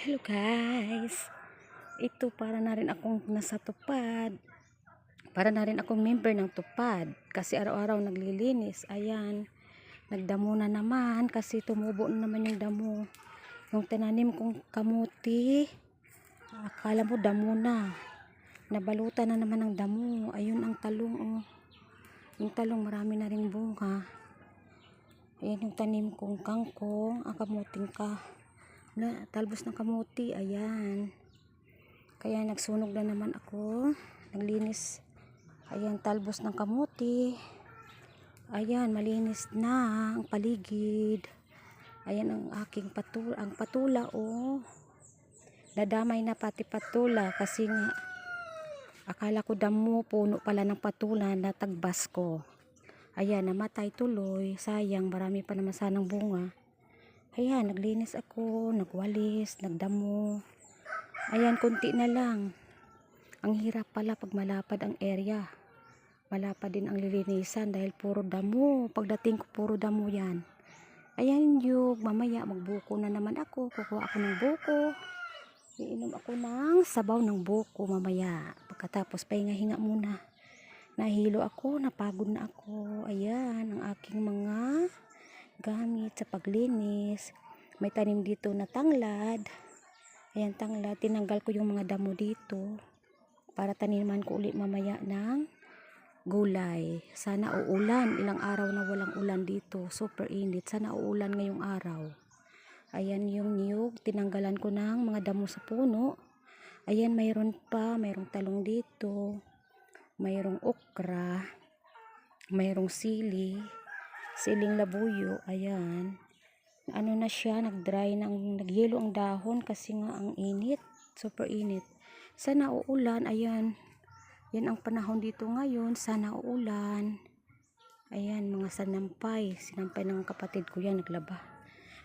Hello guys! Ito para na rin akong nasa tupad. Para na rin akong member ng tupad. Kasi araw-araw naglilinis. Ayan. Nagdamo na naman kasi tumubo na naman yung damo. Yung tinanim kong kamuti. Akala mo damo na. Nabalutan na naman ng damo. Ayun ang talong oh. Yung talong marami na rin bunga. Ayan yung tanim kong kangkong. Ang kamuting ka na talbos ng kamuti ayan. Kaya nagsunog na naman ako. Naglinis. Ayan talbos ng kamuti. Ayan malinis na ang paligid. Ayan ang aking patula ang patula oh. Nadamay na pati patula kasi nga akala ko damo puno pala ng patula na tagbas ko ayan namatay tuloy. Sayang marami pa naman sanang bunga Ayan, naglinis ako, nagwalis, nagdamo. Ayan, kunti na lang. Ang hirap pala pag malapad ang area. Malapad din ang lilinisan dahil puro damo. Pagdating ko, puro damo yan. Ayan yung mamaya magbuko na naman ako. Kukuha ako ng buko. Iinom ako ng sabaw ng buko mamaya. Pagkatapos pahinga-hinga muna. Nahilo ako, napagod na ako. Ayan, ang aking mga gamit sa paglinis. May tanim dito na tanglad. Ayan tanglad. Tinanggal ko yung mga damo dito. Para taniman ko ulit mamaya ng gulay. Sana uulan. Ilang araw na walang ulan dito. Super init. Sana uulan ngayong araw. Ayan yung niyog. Tinanggalan ko ng mga damo sa puno. Ayan mayroon pa. Mayroong talong dito. Mayroong okra. Mayroong sili siling labuyo, ayan. Ano na siya, nag-dry na, nagyelo ang dahon kasi nga ang init, super init. Sana uulan, ayan. Yan ang panahon dito ngayon, sana uulan. Ayan, mga sanampay, sinampay ng kapatid ko yan, naglaba.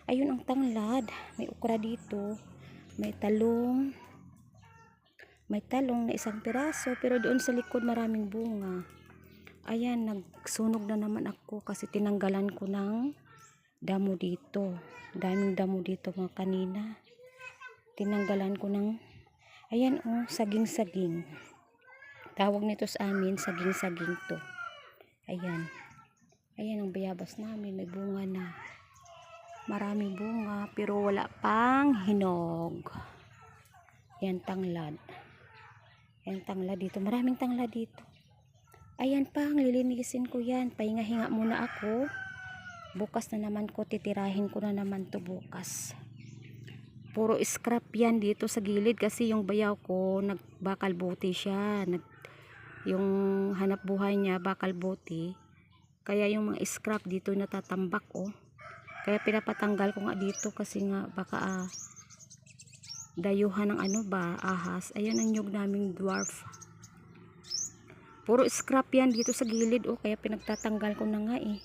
Ayun ang tanglad, may ukra dito, may talong, may talong na isang piraso, pero doon sa likod maraming bunga ayan nagsunog na naman ako kasi tinanggalan ko ng damo dito. Daming damo dito mga kanina. Tinanggalan ko ng ayan oh saging saging tawag nito sa amin saging saging to. Ayan. Ayan ang bayabas namin. May bunga na. Maraming bunga pero wala pang hinog. Yan tanglad. Yan tanglad dito. Maraming tanglad dito Ayan pa, lilinisin ko yan. Pahinga-hinga muna ako. Bukas na naman ko, titirahin ko na naman to bukas. Puro scrap yan dito sa gilid kasi yung bayaw ko, nagbakal buti siya. Nag, yung hanap buhay niya, bakal buti. Kaya yung mga scrap dito natatambak oh. Kaya pinapatanggal ko nga dito kasi nga baka ah, dayuhan ng ano ba, ahas. Ayan ang nyug naming dwarf Puro scrap yan dito sa gilid oh, kaya pinagtatanggal ko na nga eh.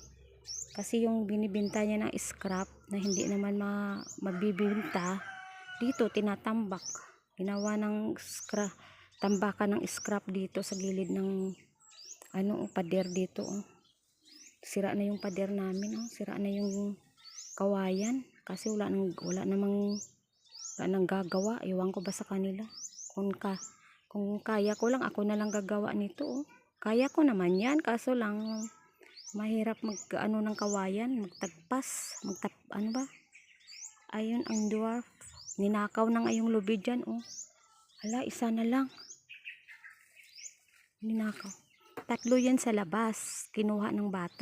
Kasi yung binibinta niya ng scrap na hindi naman ma mabibinta, dito tinatambak. Ginawa ng scrap, tambakan ng scrap dito sa gilid ng ano oh, pader dito oh. Sira na yung pader namin oh, sira na yung kawayan kasi wala nang wala namang wala nang gagawa. Iwan ko ba sa kanila? Kung ka kung kaya ko lang, ako na lang gagawa nito. Oh. Kaya ko naman yan, kaso lang mahirap mag ano ng kawayan, magtagpas, magtap ano ba? Ayun ang dwarf. Ninakaw na nga yung lubi dyan, oh. Hala, isa na lang. Ninakaw. Tatlo yan sa labas, kinuha ng bata.